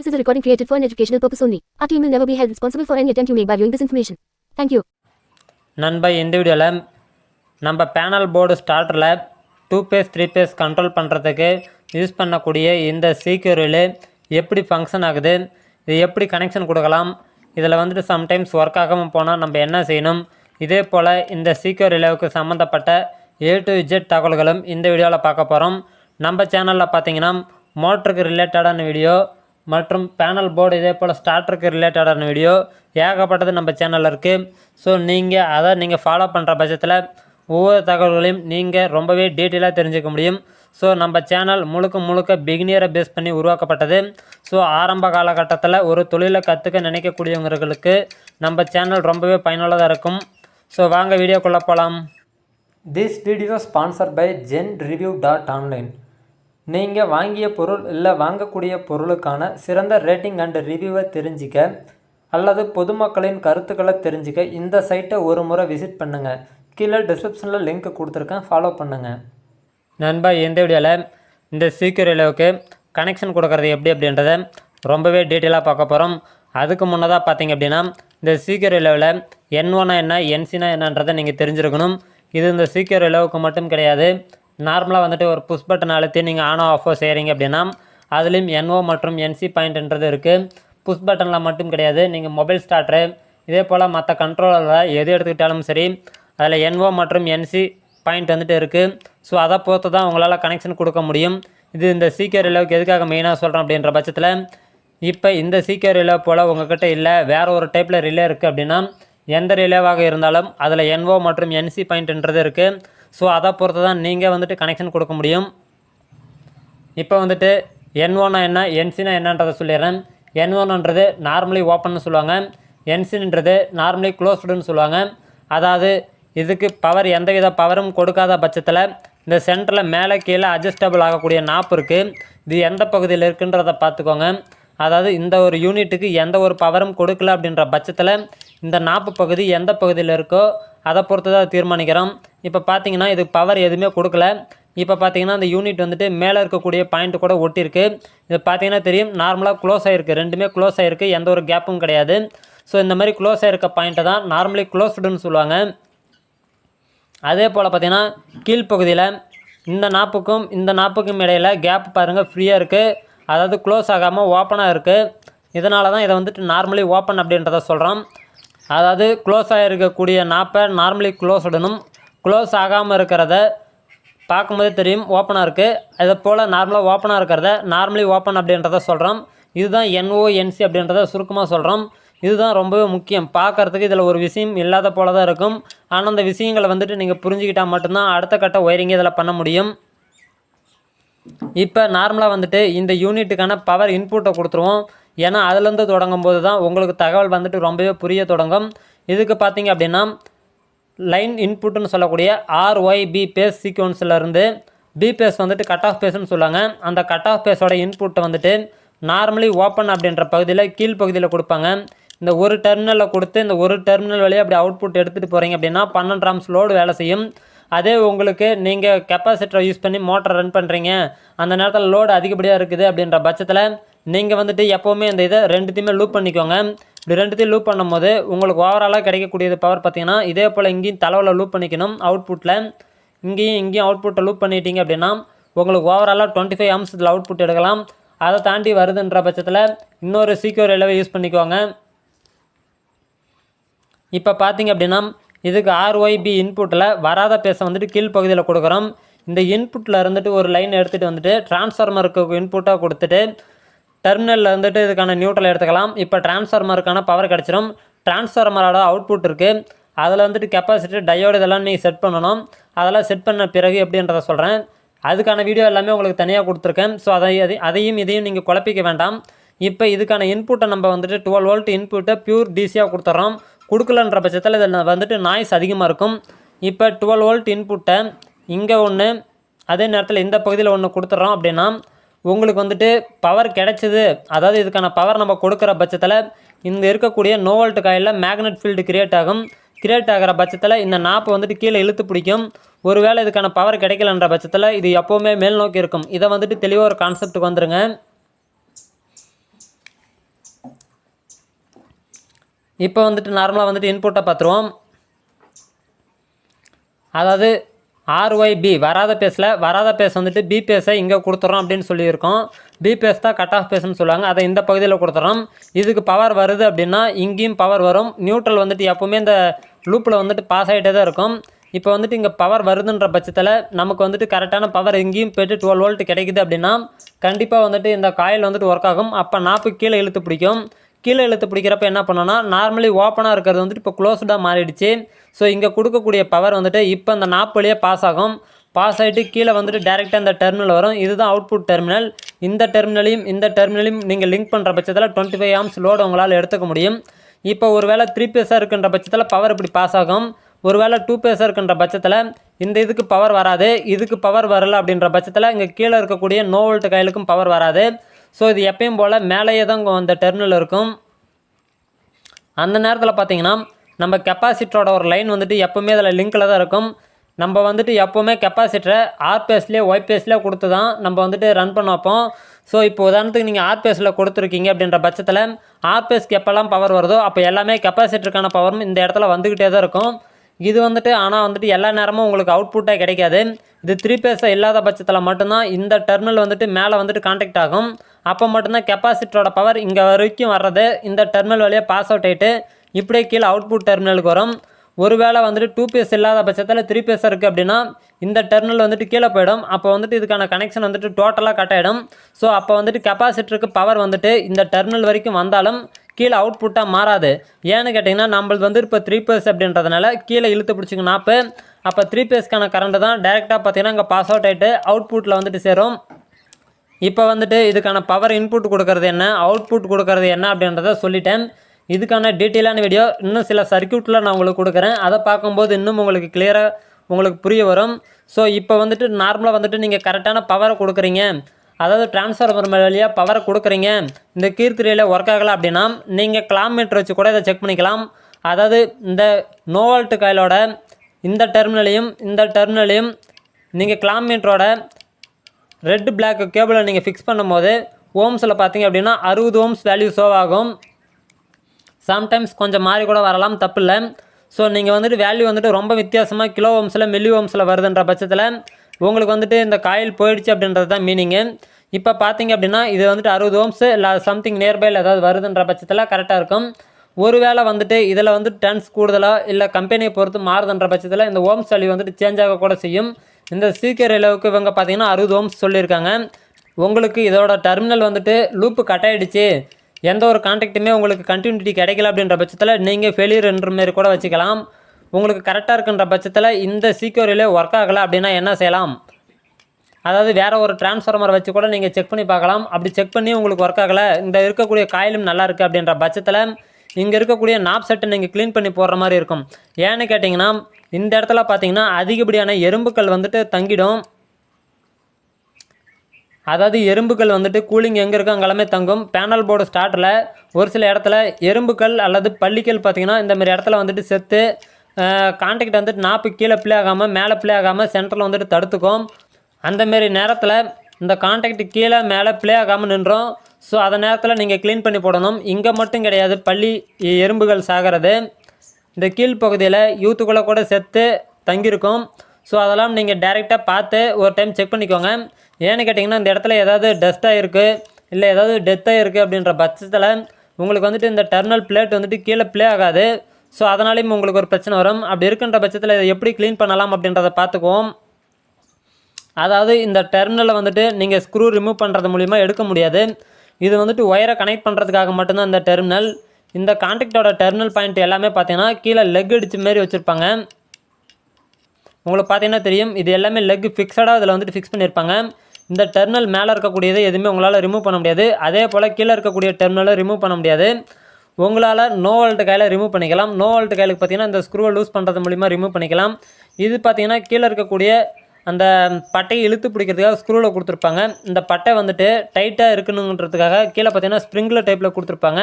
This is a recording created for an educational purpose only. Our team will never be held responsible for any attempt you make by viewing this information. Thank you. நண்பா இந்த வீடியோவில் நம்ம panel board ஸ்டார்டரில் two phase three phase control பண்ணுறதுக்கு use பண்ணக்கூடிய இந்த சீக்கியூரில் எப்படி function ஆகுது இது எப்படி கனெக்ஷன் கொடுக்கலாம் இதில் வந்துட்டு சம்டைம்ஸ் ஒர்க் ஆகாமல் போனால் நம்ம என்ன செய்யணும் இதே போல் இந்த சீக்கியூர் ரிலேவுக்கு சம்மந்தப்பட்ட ஏ டு இஜெட் தகவல்களும் இந்த வீடியோவில் பார்க்க போகிறோம் நம்ம சேனலில் பார்த்தீங்கன்னா மோட்டருக்கு ரிலேட்டடான வீடியோ மற்றும் பேனல் போர்டு இதே போல் ஸ்டார்டருக்கு ரிலேட்டடான வீடியோ ஏகப்பட்டது நம்ம சேனலில் இருக்குது ஸோ நீங்கள் அதை நீங்கள் ஃபாலோ பண்ணுற பட்சத்தில் ஒவ்வொரு தகவல்களையும் நீங்கள் ரொம்பவே டீட்டெயிலாக தெரிஞ்சுக்க முடியும். ஸோ நம்ம சேனல் முழுக்க முழுக்க பிகினியரை பேஸ் பண்ணி உருவாக்கப்பட்டது. ஸோ ஆரம்ப காலகட்டத்தில் ஒரு தொழிலை கற்றுக்க நினைக்கக்கூடியவங்களுக்கு நம்ம சேனல் ரொம்பவே பயனுள்ளதாக இருக்கும். ஸோ வாங்க வீடியோக்குள்ளே போகலாம் this video sponsor by Gen review dot online நீங்கள் வாங்கிய பொருள் இல்லை வாங்கக்கூடிய பொருளுக்கான சிறந்த ரேட்டிங் அண்ட் ரிவ்யூவை தெரிஞ்சிக்க அல்லது பொதுமக்களின் கருத்துக்களை தெரிஞ்சிக்க இந்த சைட்டை ஒரு முறை விசிட் பண்ணுங்கள் கீழே டிஸ்கிரிப்ஷனில் லிங்க் கொடுத்துருக்கேன். ஃபாலோ பண்ணுங்கள் நண்பா இந்த வீடியோவில் இந்த சீக்கிரம் ரிலேவுக்கு கனெக்ஷன் கொடுக்கறது எப்படி அப்படின்றத ரொம்பவே டீட்டெயிலாக பார்க்க போகிறோம் அதுக்கு முன்னதாக பார்த்தீங்க அப்படின்னா இந்த சீக்கிரம் இலவில் என் ஒன்னா என்ன என்சினா என்னன்றதை நீங்கள் தெரிஞ்சிருக்கணும். இது இந்த சீக்கிரம் இலவுக்கு மட்டும் கிடையாது. நார்மலாக வந்துட்டு ஒரு புஷ் பட்டன் அழுத்தி நீங்கள் ஆனோ ஆஃபோ செய்கிறீங்க அப்படின்னா அதுலேயும் என்ஓ மற்றும் என்சி பாயிண்ட்ன்றது இருக்குது புஷ் பட்டனில் மட்டும் கிடையாது. நீங்கள் மொபைல் ஸ்டார்ட்ரு இதே போல் மற்ற கண்ட்ரோலரில் எது எடுத்துக்கிட்டாலும் சரி அதில் என்ஓ மற்றும் என்சி பாயிண்ட் வந்துட்டு இருக்குது ஸோ அதை பொறுத்து தான் உங்களால் கனெக்ஷன் கொடுக்க முடியும். இது இந்த சீக்கிய ரிலேவுக்கு எதுக்காக மெயினாக சொல்கிறோம் அப்படின்ற பட்சத்தில் இப்போ இந்த சீக்கிய ரிலோ போல் உங்கள்கிட்ட இல்லை வேறு ஒரு டைப்பில் ரிலே இருக்குது அப்படின்னா எந்த ரிலேவாக இருந்தாலும் அதில் என்ஓ மற்றும் என்சி பாயிண்ட்ன்றது இருக்குது ஸோ அதை பொறுத்து தான் நீங்கள் வந்துட்டு கனெக்ஷன் கொடுக்க முடியும். இப்போ வந்துட்டு என் ஒன்னா என்ன என்சினா என்னன்றதை சொல்லிடுறேன். என் ஒன்ன்றது நார்மலி ஓப்பன்னு சொல்லுவாங்க. என்சின்ன்றது நார்மலி க்ளோஸ்டுன்னு சொல்லுவாங்க. அதாவது இதுக்கு பவர் எந்தவித பவரும் கொடுக்காத பட்சத்தில் இந்த சென்டரில் மேலே கீழே அட்ஜஸ்டபிள் ஆகக்கூடிய நாப் இருக்குது இது எந்த பகுதியில் இருக்குன்றதை பார்த்துக்கோங்க. அதாவது இந்த ஒரு யூனிட்டுக்கு எந்த ஒரு பவரும் கொடுக்கல அப்படின்ற பட்சத்தில் இந்த நாப்பு பகுதி எந்த பகுதியில் இருக்கோ அதை பொறுத்து தான் தீர்மானிக்கிறோம். இப்போ பார்த்தீங்கன்னா இது பவர் எதுவுமே கொடுக்கல. இப்போ பார்த்தீங்கன்னா அந்த யூனிட் வந்துட்டு மேலே இருக்கக்கூடிய பாயிண்ட் கூட ஒட்டியிருக்கு. இது பார்த்தீங்கன்னா தெரியும் நார்மலாக க்ளோஸ் ஆகிருக்கு ரெண்டுமே க்ளோஸ் ஆகிருக்கு எந்த ஒரு கேப்பும் கிடையாது. ஸோ இந்த மாதிரி க்ளோஸ் ஆகிருக்க பாயிண்ட்டை தான் நார்மலி க்ளோஸ்டுன்னு சொல்லுவாங்க. அதே போல் பார்த்திங்கன்னா கீழ்ப்பகுதியில் இந்த நாப்புக்கும் இந்த நாப்புக்கும் இடையில கேப் பாருங்கள் ஃப்ரீயாக இருக்குது அதாவது க்ளோஸ் ஆகாமல் ஓப்பனாக இருக்குது இதனால தான் இதை வந்துட்டு நார்மலி ஓப்பன் அப்படின்றத சொல்கிறோம் அதாவது க்ளோஸ் ஆகிருக்கக்கூடிய நாப்பை நார்மலி க்ளோஸ்டனும் க்ளோஸ் ஆகாமல் இருக்கிறத பார்க்கும்போதே தெரியும். ஓப்பனாக இருக்குது அதை போல் நார்மலாக ஓப்பனாக இருக்கிறத நார்மலி ஓப்பன் அப்படின்றத சொல்கிறோம் இதுதான் என்ஓஎன்சி அப்படின்றத சுருக்கமாக சொல்கிறோம் இதுதான் ரொம்பவே முக்கியம். பார்க்குறதுக்கு இதில் ஒரு விஷயம் இல்லாத போல தான் இருக்கும். ஆனால் அந்த விஷயங்களை வந்துட்டு நீங்கள் புரிஞ்சுக்கிட்டால் மட்டும்தான் அடுத்த கட்ட ஒயரிங் இதில் பண்ண முடியும். இப்போ நார்மலாக வந்துட்டு இந்த யூனிட்டுக்கான பவர் இன்புட்டை கொடுத்துருவோம். ஏன்னா அதுலேருந்து தொடங்கும் போது தான் உங்களுக்கு தகவல் வந்துட்டு ரொம்பவே புரிய தொடங்கும். இதுக்கு பார்த்தீங்க அப்படின்னா லைன் இன்புட்னு சொல்லக்கூடிய ஆர்ஒய்பி பேஸ் சீக்வன்ஸ்லேருந்து பி பேஸ் வந்துட்டு கட் ஆஃப் பேஸ்னு சொல்லுவாங்க. அந்த கட் ஆஃப் பேஸோட இன்புட்டை வந்துட்டு நார்மலி ஓப்பன் அப்படின்ற பகுதியில் கீழ்ப்பகுதியில் கொடுப்பாங்க. இந்த ஒரு டெர்மினலில் கொடுத்து இந்த ஒரு டெர்மினல் வழியாக அப்படி அவுட்புட் எடுத்துகிட்டு போகிறீங்க அப்படின்னா பன்னெண்டு ராம்ஸ் லோடு வேலை செய்யும். அதே உங்களுக்கு நீங்கள் கெப்பாசிட்டரை யூஸ் பண்ணி மோட்டர் ரன் பண்ணுறீங்க அந்த நேரத்தில் லோடு அதிகப்படியாக இருக்குது அப்படின்ற பட்சத்தில் நீங்கள் வந்துட்டு எப்போவுமே இந்த இதை ரெண்டுத்தையுமே லூப் பண்ணிக்கோங்க. இப்படி ரெண்டுத்தையும் லூப் பண்ணும்போது உங்களுக்கு ஓவராலாக கிடைக்கக்கூடியது பவர் பார்த்தீங்கன்னா இதே போல் இங்கேயும் தலைவில் லூப் பண்ணிக்கணும் அவுட்புட்டில் இங்கேயும் இங்கேயும் அவுட்புட்டை லூப் பண்ணிட்டீங்க அப்படின்னா உங்களுக்கு ஓவராலாக டுவெண்ட்டி ஃபைவ் ஆம்ஸ் இதில் அவுட்புட் எடுக்கலாம். அதை தாண்டி வருதுன்ற பட்சத்தில் இன்னொரு சீக்கிரம் ரிலேவை யூஸ் பண்ணிக்கோங்க. இப்போ பார்த்தீங்க அப்படின்னா இதுக்கு ஆர்ஒய்பி இன்புட்டில் வராத பேச வந்துட்டு கீழ்ப்பகுதியில் கொடுக்குறோம். இந்த இன்புட்டில் இருந்துட்டு ஒரு லைன் எடுத்துகிட்டு வந்துட்டு டிரான்ஸ்ஃபார்மருக்கு இன்புட்டாக கொடுத்துட்டு டெர்மினலில் வந்துட்டு இதுக்கான நியூட்ரல் எடுத்துக்கலாம். இப்போ டிரான்ஸ்ஃபார்மருக்கான பவர் கிடச்சிரும். டிரான்ஸ்ஃபார்மரோட அவுட்புட் இருக்குது அதில் வந்துட்டு கெப்பாசிட்டி டயோடு இதெல்லாம் நீங்கள் செட் பண்ணணும். அதெல்லாம் செட் பண்ண பிறகு எப்படின்றத சொல்கிறேன் அதுக்கான வீடியோ எல்லாமே உங்களுக்கு தனியாக கொடுத்துருக்கேன். ஸோ அதை- அதையும் இதையும் நீங்கள் குழப்பிக்க வேண்டாம். இப்போ இதுக்கான இன்புட்டை நம்ம வந்துட்டு டுவெல் வோல்ட் இன்புட்டை பியூர் டிசியாக கொடுத்துட்றோம் கொடுக்கலன்ற பட்சத்தில் இதில் வந்துட்டு நாய்ஸ் அதிகமாக இருக்கும். இப்போ டுவெல் வோல்ட் இன்புட்டை இங்கே ஒன்று அதே நேரத்தில் இந்த பகுதியில் ஒன்று கொடுத்துட்றோம் அப்படின்னா உங்களுக்கு வந்துட்டு பவர் கிடைச்சிது. அதாவது இதுக்கான பவர் நம்ம கொடுக்குற பட்சத்தில் இந்த இருக்கக்கூடிய நோவல்ட் காயிலில் மேக்னெட் ஃபீல்டு கிரியேட் ஆகும். கிரியேட் ஆகிற பட்சத்தில் இந்த நாப்பை வந்துட்டு கீழே இழுத்து பிடிக்கும். ஒருவேளை இதுக்கான பவர் கிடைக்கலன்ற பட்சத்தில் இது எப்போவுமே மேல் நோக்கி இருக்கும். இதை வந்துட்டு தெளிவாக ஒரு கான்செப்ட்டுக்கு வந்துடுங்க இப்போ வந்துட்டு நார்மலாக வந்துட்டு இன்புட்டை பார்த்துருவோம். அதாவது ஆர்ஒய்பி வராத பேஸில் வராத பேஸ் வந்துட்டு பி பேஸை இங்கே கொடுத்துறோம் அப்படின்னு சொல்லியிருக்கோம். பி பேஸ் தான் கட் ஆஃப் பேஸ்னு சொல்லுவாங்க. அதை இந்த பகுதியில் கொடுத்துறோம். இதுக்கு பவர் வருது அப்படின்னா இங்கேயும் பவர் வரும். நியூட்ரல் வந்துட்டு எப்போவுமே இந்த லூப்பில் வந்துட்டு பாஸ் ஆகிட்டே தான் இருக்கும். இப்போ வந்துட்டு இங்கே பவர் வருதுன்ற பட்சத்தில் நமக்கு வந்துட்டு கரெக்டான பவர் எங்கேயும் போய்ட்டு டுவெல் வோல்ட் கிடைக்குது அப்படின்னா கண்டிப்பாக வந்துட்டு இந்த காயில் வந்துட்டு ஒர்க் ஆகும். அப்போ நாப்பு கீழே இழுத்து பிடிக்கும். கீழே இழுத்து பிடிக்கிறப்ப என்ன பண்ணோன்னா நார்மலி ஓப்பனாக இருக்கிறது வந்துட்டு இப்போ க்ளோஸ்டாக மாறிடுச்சு. ஸோ இங்கே கொடுக்கக்கூடிய பவர் வந்துட்டு இப்போ இந்த நாப்பு வழியே பாஸ் ஆகும். பாஸ் ஆகிட்டு கீழே வந்துட்டு டேரெக்டாக இந்த டெர்மினல் வரும். இதுதான் அவுட்புட் டெர்மினல் இந்த டெர்மினலையும் இந்த டெர்மினலையும் நீங்கள் லிங்க் பண்ணுற பட்சத்தில் டுவெண்ட்டி ஃபைவ் ஆம்ஸ் லோடு உங்களால் எடுத்துக்க முடியும். இப்போ ஒருவேளை த்ரீ பேஸாக இருக்கின்ற பட்சத்தில் பவர் இப்படி பாஸ் ஆகும். ஒரு வேளை டூ பேஸாக இருக்கின்ற பட்சத்தில் இந்த இதுக்கு பவர் வராது. இதுக்கு பவர் வரல அப்படின்ற பட்சத்தில் இங்கே கீழே இருக்கக்கூடிய நோ வோல்ட் கையிலுக்கும் பவர் வராது. ஸோ இது எப்பயும் போல் மேலேயே தான் அந்த டெர்மினல் இருக்கும். அந்த நேரத்தில் பார்த்தீங்கன்னா நம்ம கெப்பாசிட்டரோட ஒரு லைன் வந்துட்டு எப்போவுமே அதில் லிங்கில் தான் இருக்கும். நம்ம வந்துட்டு எப்போவுமே கெப்பாசிட்டரை ஆர்பிஎஸ்லேயே ஒய்பிஎஸ்லேயே கொடுத்து தான் நம்ம வந்துட்டு ரன் பண்ண வைப்போம். ஸோ இப்போ உதாரணத்துக்கு நீங்கள் ஆர்பிஎஸில் கொடுத்துருக்கீங்க அப்படின்ற பட்சத்தில் ஆர்பிஎஸ்க்கு எப்போல்லாம் பவர் வருதோ அப்போ எல்லாமே கெப்பாசிட்டருக்கான பவரும் இந்த இடத்துல வந்துக்கிட்டே தான் இருக்கும். இது வந்துட்டு ஆனால் வந்துட்டு எல்லா நேரமும் உங்களுக்கு அவுட்புட்டாக கிடைக்காது. இது த்ரீ பேஸாக இல்லாத பட்சத்தில் மட்டும்தான் இந்த டெர்மினல் வந்துட்டு மேலே வந்துட்டு கான்டாக்ட் ஆகும். அப்போ மட்டும்தான் கெப்பாசிட்டரோட பவர் இங்கே வரைக்கும் வர்றது. இந்த டெர்மினல் வழியாக பாஸ் அவுட் ஆகிட்டு இப்படியே கீழே அவுட்புட் டெர்மினலுக்கு வரும். ஒருவேளை வந்துட்டு டூ பேஸ் இல்லாத பட்சத்தில் த்ரீ பேஸ் இருக்குது அப்படின்னா இந்த டெர்மினல் வந்துட்டு கீழே போயிடும். அப்போ வந்துட்டு இதுக்கான கனெக்ஷன் வந்துட்டு டோட்டலாக கட் ஆகிடும் ஸோ அப்போ வந்துட்டு கெப்பாசிட்டருக்கு பவர் வந்துட்டு இந்த டெர்மினல் வரைக்கும் வந்தாலும் கீழே அவுட்புட்டாக மாறாது. ஏன்னு கேட்டிங்கன்னா நம்மளது வந்து இப்போ த்ரீ பேஸ் அப்படின்றதுனால கீழே இழுத்து பிடிச்சிங்க நாப்பு அப்போ த்ரீ பேஸ்க்கான கரண்ட்டு தான் டேரெக்டாக பார்த்தீங்கன்னா இங்கே பாஸ் அவுட் ஆகிட்டு அவுட்புட்டில் வந்துட்டு சேரும். இப்போ வந்துட்டு இதுக்கான பவர் இன்புட் கொடுக்கறது என்ன அவுட்புட் கொடுக்கறது என்ன அப்படின்றத சொல்லிட்டேன். இதுக்கான டீட்டெயிலான வீடியோ இன்னும் சில சர்க்யூட்டில் நான் உங்களுக்கு கொடுக்குறேன். அதை பார்க்கும்போது இன்னும் உங்களுக்கு கிளியராக உங்களுக்கு புரிய வரும். ஸோ இப்போ வந்துட்டு நார்மலாக வந்துட்டு நீங்கள் கரெக்டான பவரை கொடுக்குறீங்க. அதாவது டிரான்ஸ்ஃபார்மர் வழியாக பவரை கொடுக்குறீங்க. இந்த கீர்த்திரியில் ஒர்க் ஆகலை அப்படின்னா நீங்கள் கிளாம் வச்சு கூட இதை செக் பண்ணிக்கலாம். அதாவது இந்த நோவால்ட் காயிலோட இந்த டெர்மினலையும் இந்த டெர்மினலையும் நீங்கள் கிளாம் மீட்டரோட ரெட் பிளாக் கேபிளை நீங்கள் ஃபிக்ஸ் பண்ணும்போது ஓம்ஸில் பார்த்தீங்க அப்படின்னா அறுபது ஓம்ஸ் வேல்யூ ஷோ ஆகும். சம்டைம்ஸ் கொஞ்சம் மாறி கூட வரலாம் தப்பு இல்லை ஸோ நீங்கள் வந்துட்டு வேல்யூ வந்துட்டு ரொம்ப வித்தியாசமாக கிலோ ஓம்ஸில் மில்லி ஓம்ஸில் வருதுன்ற பட்சத்தில் உங்களுக்கு வந்துட்டு இந்த காயில் போயிடுச்சு அப்படின்றது தான் மீனிங்கு இப்போ பார்த்தீங்க அப்படின்னா இது வந்துட்டு அறுபது ஓம்ஸு இல்லை சம்திங் நியர்பையில் ஏதாவது வருதுன்ற பட்சத்தில் கரெக்டாக இருக்கும். ஒருவேளை வந்துட்டு இதில் வந்து டன்ஸ் கூடுதலாக இல்லை கம்பெனியை பொறுத்து மாறுதுன்ற பட்சத்தில் இந்த ஓம்ஸ் வேல்யூ வந்துட்டு சேஞ்ச் ஆக கூட செய்யும். இந்த சீக்கிர அளவுக்கு இவங்க பார்த்தீங்கன்னா அறுபது ஓம்ஸ் சொல்லியிருக்காங்க. உங்களுக்கு இதோட டெர்மினல் வந்துட்டு லூப்பு கட் ஆகிடுச்சு எந்த ஒரு கான்டாக்ட்டுமே உங்களுக்கு கண்டினியூட்டி கிடைக்கல அப்படின்ற பட்சத்தில் நீங்கள் ஃபெயிலியர்ன்ற மாரி கூட வச்சுக்கலாம். உங்களுக்கு கரெக்டாக இருக்குன்ற பட்சத்தில் இந்த சீக்கியூரிலே ஒர்க் ஆகலை அப்படின்னா என்ன செய்யலாம்? அதாவது வேறு ஒரு டிரான்ஸ்ஃபார்மர் வச்சு கூட நீங்கள் செக் பண்ணி பார்க்கலாம். அப்படி செக் பண்ணி உங்களுக்கு ஒர்க் ஆகலை. இந்த இருக்கக்கூடிய காயிலும் நல்லா இருக்குது அப்படின்ற பட்சத்தில் இங்கே இருக்கக்கூடிய நாப் செட்டை நீங்கள் க்ளீன் பண்ணி போடுற மாதிரி இருக்கும். ஏன்னு கேட்டிங்கன்னா இந்த இடத்துல பார்த்தீங்கன்னா அதிகப்படியான எறும்புகள் வந்துட்டு தங்கிடும். அதாவது எறும்புகள் வந்துட்டு கூலிங் எங்கே இருக்கோ அங்கெல்லாமே தங்கும். பேனல் போர்டு ஸ்டார்ட்டில் ஒரு சில இடத்துல எறும்புகள் அல்லது பள்ளிகள் பார்த்திங்கன்னா இந்தமாரி இடத்துல வந்துட்டு செத்து கான்டாக்ட் வந்துட்டு நாப்பு கீழே ப்ளே ஆகாமல் மேலே ப்ளே ஆகாமல் சென்டரில் வந்துட்டு தடுத்துக்கும். அந்த மாரி நேரத்தில் இந்த கான்டாக்ட் கீழே மேலே ப்ளே ஆகாமல் நின்றோம். ஸோ அந்த நேரத்தில் நீங்கள் க்ளீன் பண்ணி போடணும். இங்கே மட்டும் கிடையாது பள்ளி எறும்புகள் சாகிறது. இந்த கீழ்ப்பகுதியில் யூத்துக்குள்ளே கூட செத்து தங்கியிருக்கும். ஸோ அதெல்லாம் நீங்கள் டைரெக்டாக பார்த்து ஒரு டைம் செக் பண்ணிக்கோங்க. ஏன்னு கேட்டிங்கன்னா இந்த இடத்துல ஏதாவது டஸ்ட்டாக இருக்குது இல்லை ஏதாவது டெத்தாக இருக்குது அப்படின்ற பட்சத்தில் உங்களுக்கு வந்துட்டு இந்த டெர்னல் பிளேட் வந்துட்டு கீழே ப்ளே ஆகாது. ஸோ அதனாலேயும் உங்களுக்கு ஒரு பிரச்சனை வரும். அப்படி இருக்கின்ற பட்சத்தில் இதை எப்படி க்ளீன் பண்ணலாம் அப்படின்றத பார்த்துக்குவோம். அதாவது இந்த டெர்மினலை வந்துட்டு நீங்கள் ஸ்க்ரூ ரிமூவ் பண்ணுறது மூலிமா எடுக்க முடியாது. இது வந்துட்டு ஒயரை கனெக்ட் பண்ணுறதுக்காக மட்டும்தான் இந்த டெர்மினல் இந்த கான்டாக்டோட டெர்மினல் பாயிண்ட் எல்லாமே பார்த்தீங்கன்னா கீழே லெக் அடிச்சு மாரி வச்சுருப்பாங்க. உங்களுக்கு பார்த்தீங்கன்னா தெரியும் இது எல்லாமே லெக் ஃபிக்ஸடாக இதில் வந்துட்டு ஃபிக்ஸ் பண்ணியிருப்பாங்க இந்த டெர்மினல் மேலே இருக்கக்கூடியது எதுவுமே உங்களால் ரிமூவ் பண்ண முடியாது. அதே போல் கீழே இருக்கக்கூடிய டெர்மினலை ரிமூவ் பண்ண முடியாது. உங்களால் நோ வோல்ட் கையில் ரிமூவ் பண்ணிக்கலாம். நோ வோல்ட் கைலுக்கு பார்த்தீங்கன்னா இந்த ஸ்க்ரூவை லூஸ் பண்ணுறது மூலிமா ரிமூவ் பண்ணிக்கலாம். இது பார்த்தீங்கன்னா கீழே இருக்கக்கூடிய அந்த பட்டையை இழுத்து பிடிக்கிறதுக்காக ஸ்க்ரூவில் கொடுத்துருப்பாங்க. இந்த பட்டை வந்துட்டு டைட்டாக இருக்கணுன்றதுக்காக கீழே பார்த்தீங்கன்னா ஸ்ப்ரிங்கில் டைப்பில் கொடுத்துருப்பாங்க.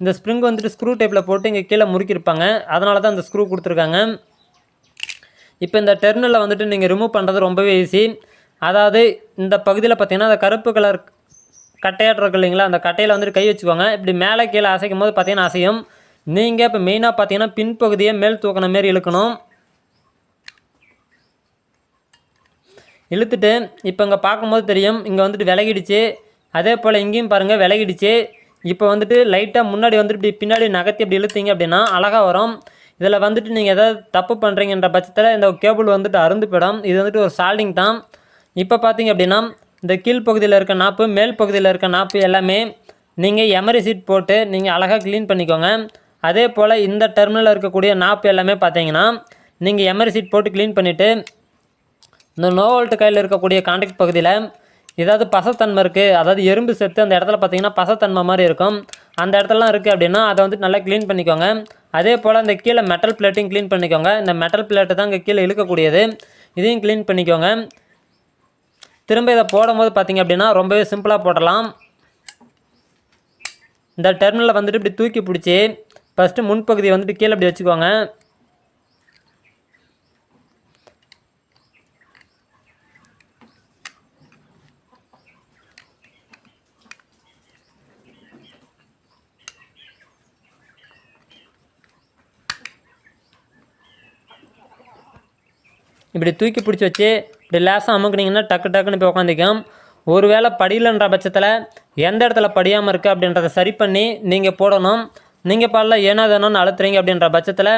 இந்த ஸ்ப்ரிங் வந்துட்டு ஸ்க்ரூ டைப்பில் போட்டு இங்கே கீழே முறுக்கியிருப்பாங்க. அதனால தான் இந்த ஸ்க்ரூ கொடுத்துருக்காங்க. இப்போ இந்த டெர்னலில் வந்துட்டு நீங்கள் ரிமூவ் பண்ணுறது ரொம்பவே ஈஸி அதாவது இந்த பகுதியில் பார்த்தீங்கன்னா அந்த கருப்பு கலர் கட்டையாட்டு இருக்கு இல்லைங்களா அந்த கட்டையில் வந்துட்டு கை வச்சுக்கோங்க. இப்படி மேலே கீழே அசைக்கும் போது பார்த்தீங்கன்னா அசையும். நீங்கள் இப்போ மெயினாக பார்த்தீங்கன்னா பின்பகுதியை மேல் தூக்கின மாரி இழுக்கணும். இழுத்துட்டு இப்போ இங்கே பார்க்கும்போது தெரியும். இங்கே வந்துட்டு விலகிடுச்சு. அதே போல் இங்கேயும் பாருங்கள் விலகிடுச்சு. இப்போ வந்துட்டு லைட்டாக முன்னாடி வந்துட்டு இப்படி பின்னாடி நகர்த்தி இப்படி இழுத்தீங்க அப்படின்னா அழகாக வரும். இதில் வந்துட்டு நீங்கள் எதாவது தப்பு பண்ணுறீங்கன்ற பட்சத்தில் இந்த கேபிள் வந்துட்டு அருந்து போயிடும். இது வந்துட்டு ஒரு சால்டிங் தான். இப்போ பார்த்தீங்க அப்படின்னா இந்த கீழ் பகுதியில் இருக்க நாப்பு மேல் பகுதியில் இருக்க நாப்பு எல்லாமே நீங்கள் எமரி சீட் போட்டு நீங்கள் அழகாக க்ளீன் பண்ணிக்கோங்க. அதே போல் இந்த டெர்மினலில் இருக்கக்கூடிய நாப்பு எல்லாமே பார்த்தீங்கன்னா நீங்கள் எமரி சீட் போட்டு க்ளீன் பண்ணிவிட்டு இந்த நோவோல்ட்டு கையில் இருக்கக்கூடிய கான்டாக்ட் பகுதியில் ஏதாவது பசத்தன்மை இருக்குது அதாவது எறும்பு செத்து அந்த இடத்துல பார்த்தீங்கன்னா பசத்தன்மை மாதிரி இருக்கும். அந்த இடத்துலலாம் இருக்குது அப்படின்னா அதை வந்துட்டு நல்லா க்ளீன் பண்ணிக்கோங்க. அதே போல் அந்த கீழே மெட்டல் பிளேட்டையும் க்ளீன் பண்ணிக்கோங்க. இந்த மெட்டல் பிளேட்டு தான் இங்கே கீழே இழுக்கக்கூடியது. இதையும் க்ளீன் பண்ணிக்கோங்க. திரும்ப இதை போடும்போது பார்த்திங்க அப்படின்னா ரொம்பவே சிம்பிளாக போடலாம். இந்த டெர்மினலில் வந்துட்டு இப்படி தூக்கி பிடிச்சி ஃபஸ்ட்டு முன்பகுதியை வந்துட்டு கீழே இப்படி வச்சுக்கோங்க. இப்படி தூக்கி பிடிச்சி வச்சு இப்படி லேசாக அமுக்குனிங்கன்னா டக்கு டக்குன்னு போய் உட்காந்துக்கும் ஒருவேளை படியலன்ற பட்சத்தில் எந்த இடத்துல படியாமல் இருக்குது அப்படின்றத சரி பண்ணி நீங்கள் போடணும். நீங்கள் பாடல ஏனோ தானோன்னு அழுத்துறீங்க அப்படின்ற பட்சத்தில்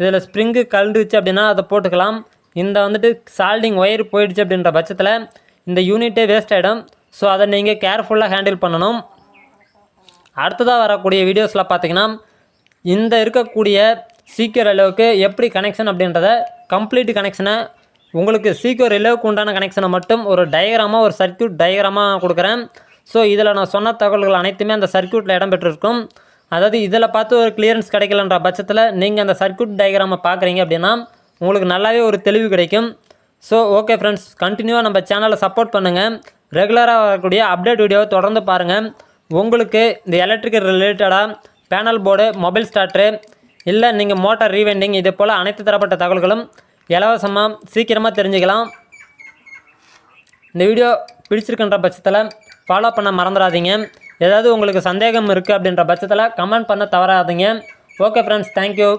இதில் ஸ்ப்ரிங்கு கலந்துச்சு அப்படின்னா அதை போட்டுக்கலாம். இந்த வந்துட்டு சால்டிங் ஒயர் போயிடுச்சு அப்படின்ற பட்சத்தில் இந்த யூனிட்டே வேஸ்ட் ஆகிடும் ஸோ அதை நீங்கள் கேர்ஃபுல்லாக ஹேண்டில் பண்ணணும். அடுத்ததாக வரக்கூடிய வீடியோஸில் பார்த்தீங்கன்னா இந்த இருக்கக்கூடிய சீக்கிரம் அளவுக்கு எப்படி கனெக்ஷன் அப்படின்றத கம்ப்ளீட் கனெக்ஷனை உங்களுக்கு சீக்கிரம் ரிலேவுக்கு உண்டான கனெக்ஷனை மட்டும் ஒரு டயக்ராமாக ஒரு சர்க்யூட் டயக்ராமாக கொடுக்குறேன். ஸோ இதில் நான் சொன்ன தகவல்கள் அனைத்துமே அந்த சர்க்யூட்டில் இடம்பெற்றிருக்கும். அதாவது இதில் பார்த்து ஒரு கிளியரன்ஸ் கிடைக்கலன்ற பட்சத்தில் நீங்கள் அந்த சர்க்யூட் டயக்ராமை பார்க்குறீங்க அப்படின்னா உங்களுக்கு நல்லாவே ஒரு தெளிவு கிடைக்கும். ஸோ ஓகே ஃப்ரெண்ட்ஸ் கண்டினியூவாக நம்ம சேனலை சப்போர்ட் பண்ணுங்கள் ரெகுலராக வரக்கூடிய அப்டேட் வீடியோவை தொடர்ந்து பாருங்கள் உங்களுக்கு இந்த எலக்ட்ரிக்கல் ரிலேட்டடாக பேனல் போர்டு மொபைல் ஸ்டார்ட்ரு இல்லை நீங்கள் மோட்டார் ரீவெண்டிங் இது போல் அனைத்து தரப்பட்ட தகவல்களும் இலவசமாக சீக்கிரமாக தெரிஞ்சுக்கலாம். இந்த வீடியோ பிடிச்சிருக்குன்ற பட்சத்தில் ஃபாலோ பண்ண மறந்துடாதீங்க. ஏதாவது உங்களுக்கு சந்தேகம் இருக்குது அப்படின்ற பட்சத்தில் கமெண்ட் பண்ண தவறாதீங்க. Okay friends thank you